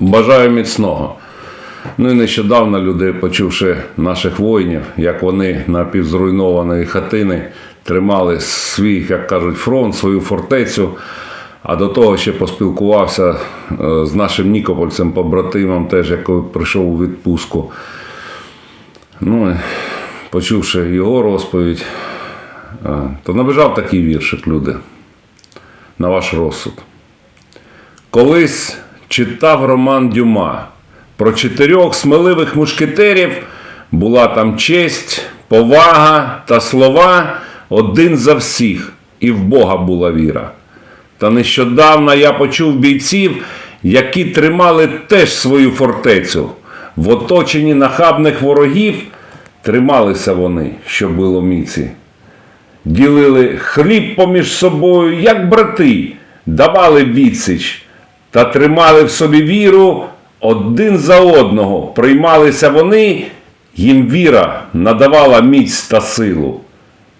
Бажаю міцного. Ну і нещодавно люди, почувши наших воїнів, як вони на півзруйнованої хатини тримали свій, як кажуть, фронт, свою фортецю. А до того ще поспілкувався е, з нашим Нікопольцем, побратимом, теж який прийшов у відпустку. Ну, почувши його розповідь, е, то набіжав такий віршик, люди, на ваш розсуд. Колись читав роман Дюма про чотирьох сміливих мушкетерів. Була там честь, повага та слова один за всіх, і в Бога була віра. Та нещодавно я почув бійців, які тримали теж свою фортецю. В оточенні нахабних ворогів трималися вони, що було міці ділили хліб поміж собою, як брати, давали відсіч та тримали в собі віру один за одного. Приймалися вони, їм віра надавала міць та силу.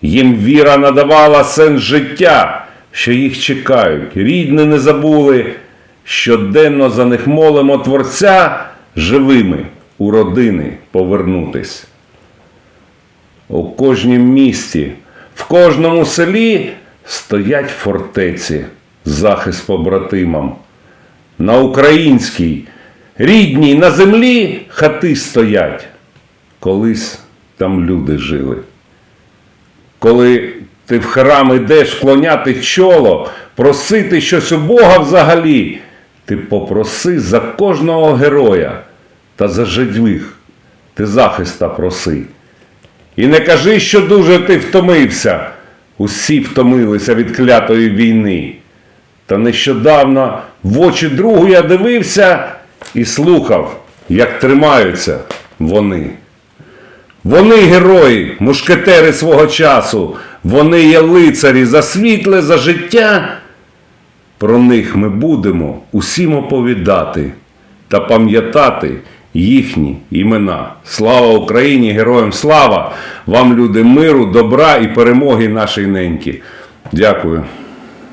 Їм віра надавала сенс життя, що їх чекають. Рідні не забули, щоденно за них молимо Творця живими у родини повернутись. У кожнім місті, в кожному селі стоять фортеці, захист побратимам. На українській, рідній на землі хати стоять. Колись там люди жили. Коли ти в храм ідеш вклоняти чоло, просити щось у Бога взагалі, ти попроси за кожного героя та за живих ти захиста проси. І не кажи, що дуже ти втомився. Усі втомилися від клятої війни. Та нещодавно в очі другу я дивився і слухав, як тримаються вони. Вони герої, мушкетери свого часу, вони є лицарі за світле, за життя. Про них ми будемо усім оповідати та пам'ятати їхні імена. Слава Україні, героям слава! Вам, люди, миру, добра і перемоги нашій неньки. Дякую.